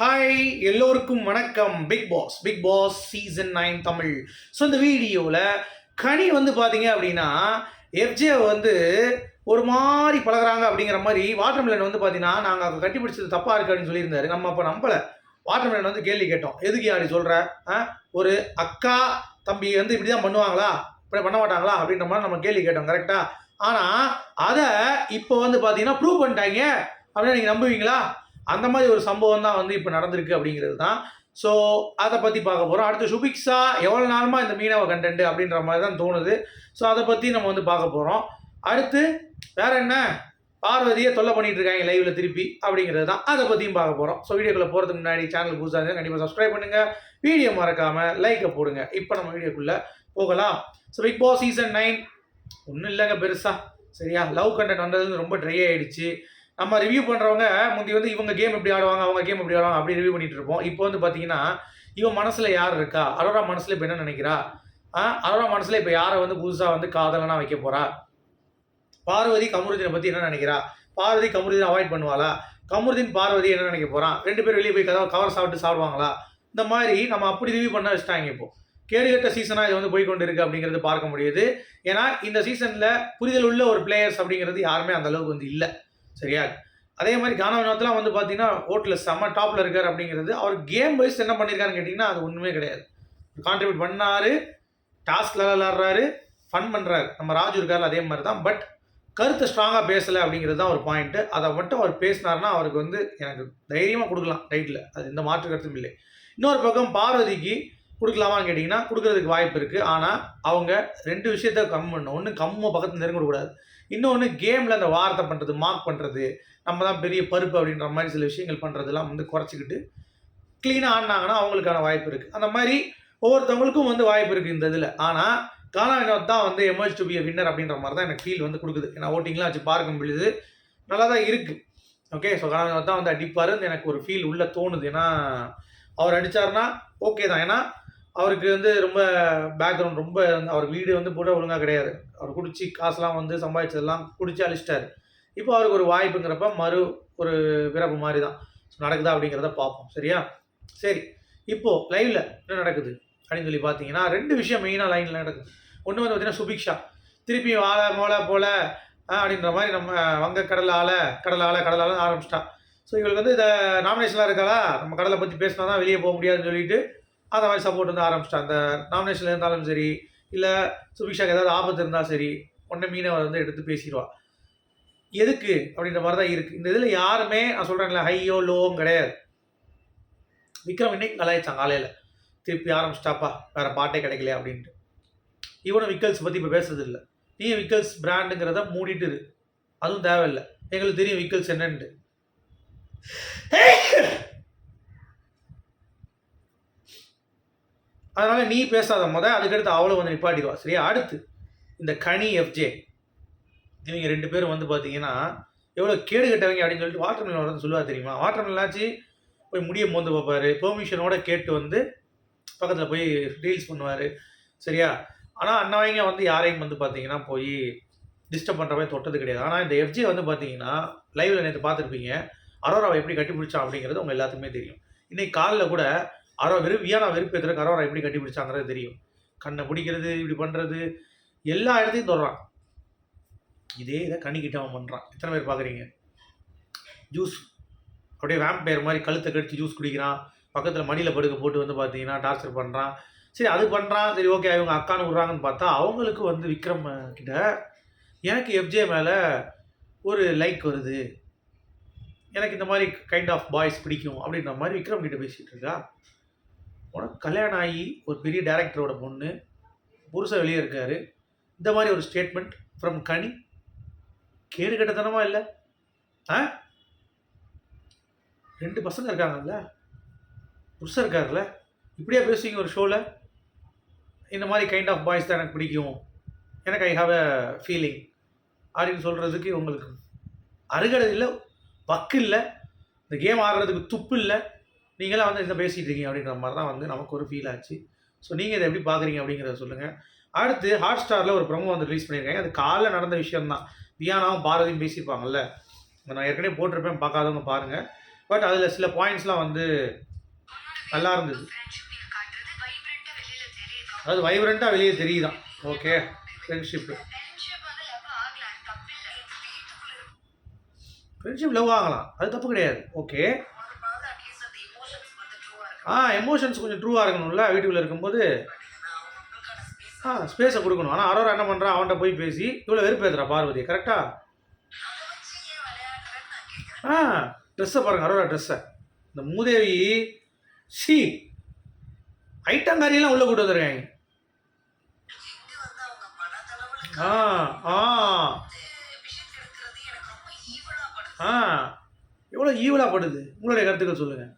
Hi எல்லோருக்கும் வணக்கம். Big Boss Big Boss season nine Tamil. So இந்த வீடியோவில் கனி வந்து பார்த்தீங்க அப்படின்னா எஃப்ஜே வந்து ஒரு மாதிரி பழகுறாங்க அப்படிங்கிற மாதிரி வாட்டர் மிலன் வந்து பார்த்தீங்கன்னா நாங்கள் அங்கே கட்டி பிடிச்சது தப்பாக இருக்குது அப்படின்னு சொல்லியிருந்தாரு. நம்ம அப்போ நம்பலை. வாட்டர்மெலன் வந்து கேள்வி கேட்டோம். எதுக்கு அப்படி சொல்கிற ஒரு அக்கா தம்பி வந்து இப்படி தான் பண்ணுவாங்களா? இப்படி பண்ண மாட்டாங்களா? அப்படின்ற மாதிரி நம்ம கேள்வி கேட்டோம் கரெக்டாக ஆனால் அதை இப்போ வந்து பார்த்தீங்கன்னா ப்ரூவ் பண்ணிட்டாங்க. அப்படின்னு நீங்கள் நம்புவீங்களா? அந்த மாதிரி ஒரு சம்பவம் தான் வந்து இப்போ நடந்திருக்கு அப்படிங்கிறது தான். ஸோ அதை பற்றி பார்க்க போகிறோம் அடுத்து சுபிக்ஸா எவ்வளோ நாளுமா இந்த மீனவ கண்டென்ட் அப்படின்ற மாதிரி தான் தோணுது. ஸோ அதை பற்றி நம்ம வந்து பார்க்க போகிறோம் அடுத்து வேற என்ன? பார்வதியை தொல்லை பண்ணிட்டு இருக்காங்க லைவில் திருப்பி அப்படிங்கிறது தான். அதை பற்றியும் பார்க்க போகிறோம் ஸோ வீடியோக்குள்ள போகிறதுக்கு முன்னாடி சேனல் புதுசாக இருந்தால் கண்டிப்பாக சப்ஸ்கிரைப் பண்ணுங்கள் வீடியோ மறக்காமல் லைக்கை போடுங்க. இப்போ நம்ம வீடியோக்குள்ளே போகலாம். So Big Boss season nine ஒன்றும் இல்லைங்க பெருசாக சரியா? லவ் கண்டென்ட் வந்தது ரொம்ப ட்ரை ஆகிடுச்சு நம்ம ரிவ்யூ பண்ணுறவங்க முந்தி வந்து இவங்க கேம் எப்படி ஆடுவாங்க அவங்க கேம் எப்படி ஆடுவாங்க அப்படி ரிவ்யூ பண்ணிட்டு இருப்போம். இப்போ வந்து பார்த்தீங்கன்னா இவன் மனசில் யார் இருக்கா? அரோரா மனசில் இப்போ என்ன நினைக்கிறா? அரோரா மனசில் இப்போ யாரை வந்து புதுசாக வந்து காதலனா வைக்க போகிறா பார்வதி கமருதீனை பற்றி என்ன நினைக்கிறா? பார்வதி கமருதீனை அவாய்ட் பண்ணுவாளா? கமருதீன் பார்வதி என்ன நினைக்க போகிறான் ரெண்டு பேர் வெளியே போய் கதவை கவர் சாப்பிட்டு சாப்பிடுவாங்களா? இந்த மாதிரி நம்ம அப்படி ரிவ்யூ பண்ண வச்சுட்டாங்க இப்போ. கேடுகட்ட சீசனாக இது வந்து போய் கொண்டு அப்படிங்கிறது பார்க்க முடியுது. ஏன்னா இந்த சீசனில் புரிதல் உள்ள ஒரு பிளேயர்ஸ் அப்படிங்கிறது யாருமே அந்த அளவுக்கு வந்து இல்லை. சரியா? அதே மாதிரி கானா வினோத்லாம் வந்து பார்த்தீங்கன்னா ஓட்டில் செம்ம டாப்பில் இருக்கார் அப்படிங்கிறது அவர் கேம் வைஸ் என்ன பண்ணியிருக்காருன்னு கேட்டிங்கன்னா அது ஒன்றுமே கிடையாது. கான்ட்ரிபியூட் பண்ணாரு டாஸ்கில் விளாட்றாரு ஃபன் பண்ணுறாரு நம்ம ராஜு இருக்கார் அதே மாதிரி தான் பட் கருத்தை ஸ்ட்ராங்காக பேசலை அப்படிங்கிறது தான் ஒரு பாயிண்ட்டு அதை மட்டும் அவர் பேசினார்னா அவருக்கு வந்து எனக்கு தைரியமாக கொடுக்கலாம் டைட்டில் அது எந்த மாற்று கருத்தும் இல்லை. இன்னொரு பக்கம் பார்வதிக்கு கொடுக்கலாமான்னு கேட்டிங்கன்னா கொடுக்கறதுக்கு வாய்ப்பு இருக்குது ஆனால் அவங்க ரெண்டு விஷயத்த கம் பண்ணணும். ஒன்று கம்மை பக்கத்தில் நெருங்க கூடாது இன்னொன்று கேமில் அந்த வார்த்தை பண்ணுறது மார்க் பண்ணுறது நம்ம தான் பெரிய பருப்பு அப்படின்ற மாதிரி சில விஷயங்கள் பண்ணுறதெல்லாம் வந்து குறைச்சிக்கிட்டு க்ளீனாக ஆடினாங்கன்னா அவங்களுக்கான வாய்ப்பு இருக்குது அந்த மாதிரி ஒவ்வொருத்தவங்களுக்கும் வந்து வாய்ப்பு இருக்குது இந்த இதில். ஆனால் கானா வினோத் தான் வந்து எமர்ஜ் டு பி வின்னர் அப்படின்ற மாதிரி தான் எனக்கு ஃபீல் வந்து கொடுக்குது. ஏன்னா ஓட்டிங்லாம் வச்சு பார்க்க முடியுது நல்லா தான் இருக்குது ஓகே ஸோ கானா வினோத் தான் வந்து அடிப்பாருன்னு எனக்கு ஒரு ஃபீல் உள்ளே தோணுது. ஏன்னா அவர் அடித்தார்னா ஓகே தான். ஏன்னா அவருக்கு வந்து ரொம்ப பேக்ரவுண்ட் ரொம்ப அவர் வீடு வந்து போட ஒழுங்காக கிடையாது. அவர் குடிச்சு காசுலாம் வந்து சம்பாதிச்சதெல்லாம் குடிச்சு அழிச்சிட்டாரு. இப்போ அவருக்கு ஒரு வாய்ப்புங்கிறப்ப மறு ஒரு பிறப்பு மாதிரி தான் ஸோ நடக்குதா அப்படிங்கிறத பார்ப்போம். சரியா? சரி. இப்போது லைவில் என்ன நடக்குது? அப்படின்னு சொல்லி பார்த்தீங்கன்னா ரெண்டு விஷயம் மெயினாக லைனில் நடக்குது. ஒன்று வந்து பார்த்தீங்கன்னா சுபிக்ஷா. திருப்பி ஆள மோள போல அப்படின்ற மாதிரி நம்ம வங்க கடல் ஆலை கடல் ஆலை கடல் ஆள ஆரம்பிச்சிட்டா ஸோ இவங்களுக்கு வந்து இந்த நாமினேஷனாக இருக்காளா நம்ம கடலை பற்றி பேசினா தான் வெளியே போக முடியாதுன்னு சொல்லிட்டு அந்த மாதிரி சப்போர்ட் வந்து ஆரம்பிச்சிட்டா அந்த நாமினேஷனில் இருந்தாலும் சரி இல்லை சுபிக்ஷாக்கு ஏதாவது ஆபத்து இருந்தால் சரி உடனே மீனவர் வந்து எடுத்து பேசிடுவா. எதுக்கு அப்படின்ற மாதிரி தான் இருக்குது இந்த இதில் யாருமே நான் சொல்கிறேன்ல ஹையோ லோவும் கிடையாது. விக்ரம் இன்னைக்கு கலாய்ச்சான் காலையில். திருப்பி ஆரம்பிச்சிட்டாப்பா வேறு பாட்டே கிடைக்கல அப்படின்ட்டு. இவனும் விக்கல்ஸ் பற்றி இப்போ பேசுறது இல்லை. நீ விக்கல்ஸ் பிராண்டுங்கிறத மூடிட்டு அதுவும் தேவையில்லை. எங்களுக்கு தெரியும் விக்கல்ஸ் என்னன்ட்டு. அதனால் நீ பேசாத முத அதுக்கடுத்து அவ்வளோ வந்து நிப்பாட்டிடுவா. சரியா? அடுத்து இந்த கனி எஃப்ஜே இவங்க ரெண்டு பேரும் வந்து பார்த்தீங்கன்னா எவ்வளோ கேடு கட்டவங்க அப்படின்னு சொல்லிட்டு வாட்டர் மில்லன் வந்து சொல்லுவா தெரியுமா? வாட்டர் மில்லாச்சு போய் முடிய மோந்து பார்ப்பாரு பெர்மிஷனோட கேட்டு வந்து பக்கத்தில் போய் ரீல்ஸ் பண்ணுவார். சரியா? ஆனால் அண்ணாவைங்க வந்து யாரையும் வந்து பார்த்தீங்கன்னா போய் டிஸ்டர்ப் பண்ணுற மாதிரி தொட்டது கிடையாது. ஆனால் இந்த எஃப்ஜே வந்து பார்த்தீங்கன்னா லைவில் நேற்று பார்த்துருப்பீங்க. அரோராவை எப்படி கட்டி அப்படிங்கிறது உங்கள் எல்லாத்துக்குமே தெரியும். இன்றைக்கி காலில் கூட அரோ வெறும் வியானா வெறுப்பு எத்தனை கரோரா எப்படி கட்டிபிடிச்சாங்கிறது தெரியும். கண்ணை பிடிக்கிறது இப்படி பண்ணுறது எல்லா இடத்தையும் தொடுறான். இதே இதை கண்ணிக்கிட்ட அவன் பண்ணுறான் எத்தனை பேர் பார்க்குறீங்க ஜூஸ் அப்படியே வேம்பயர் மாதிரி கழுத்தை கடிச்சு ஜூஸ் குடிக்கிறான். பக்கத்தில் மணியில் படுக்க போட்டு வந்து பார்த்தீங்கன்னா டார்ச்சர் பண்ணுறான் சரி அது பண்ணுறான் சரி ஓகே இவங்க அக்கான்னு விட்றாங்கன்னு பார்த்தா அவங்களுக்கு வந்து விக்ரம் கிட்ட எனக்கு எஃப்ஜே மேலே ஒரு லைக் வருது. எனக்கு இந்த மாதிரி கைண்ட் ஆஃப் பாய்ஸ் பிடிக்கும் அப்படின்ற மாதிரி விக்ரம் கிட்ட பேசிகிட்டு இருக்கா? உனக்கு கல்யாணம் ஆகி ஒரு பெரிய டேரக்டரோட பொண்ணு புருஷன் வெளியே இருக்காரு. இந்த மாதிரி ஒரு ஸ்டேட்மெண்ட் ஃப்ரம் கனி. கேடு கட்டத்தனமா இல்லை. ஆ? ரெண்டு பசங்க இருக்காங்கல்ல? புருஷன் இருக்காருல்ல? இப்படியா பேசுவீங்க ஒரு ஷோவில் இந்த மாதிரி கைண்ட் ஆஃப் பாய்ஸ் தான் எனக்கு பிடிக்கும். எனக்கு ஐ ஹாவ் அ ஃபீலிங் அப்படின்னு சொல்கிறதுக்கு உங்களுக்கு அருகடை இல்லை பக்கு இல்லை. இந்த கேம் ஆடுறதுக்கு துப்பு இல்லை. நீங்களாம் வந்து இதை பேசிகிட்டு இருக்கீங்க அப்படின்ற மாதிரி தான் வந்து நமக்கு ஒரு ஃபீல் ஆச்சு. ஸோ நீங்கள் இதை எப்படி பார்க்குறீங்க அப்படிங்கிறத சொல்லுங்கள் அடுத்து ஹாட் ஸ்டாரில் ஒரு ப்ரொமோ வந்து ரிலீஸ் பண்ணியிருக்காங்க. அது காலைல நடந்த விஷயம்தான். வியானாவும் பாரதியும் பேசியிருப்பாங்கல்ல. நான் ஏற்கனவே போட்டிருப்பேன். பார்க்காதவங்க பாருங்கள் பட் அதில் சில பாயிண்ட்ஸ்லாம் வந்து நல்லா இருந்தது. அது வைப்ரண்ட்டாக வெளியே தெரியுதான். ஓகே ஃப்ரெண்ட்ஷிப்பு ஃப்ரெண்ட்ஷிப் லவ் ஆகலாம். அது தப்பு கிடையாது. ஓகே ஆ எமோஷன்ஸ் கொஞ்சம் ட்ரூவாக இருக்கணும்ல வீட்டுக்குள்ளே இருக்கும்போது. ஆ ஸ்பேஸை கொடுக்கணும். ஆனால் அரோரா என்ன பண்ணுறான் அவன்கிட்ட போய் பேசி இவ்வளோ வெறுப்பேத்துறா பார்வதி கரெக்டாக ஆ? ட்ரெஸ்ஸை பாருங்கள் அரோரா ட்ரெஸ்ஸை இந்த மூதேவி சி ஐட்டங்காரியெல்லாம் உள்ளே கூட்டு வந்துருக்காங்க. ஆ ஆ. ஆ எவ்வளோ ஈவலாக படுது? உங்களுடைய கருத்துக்கள் சொல்லுங்கள்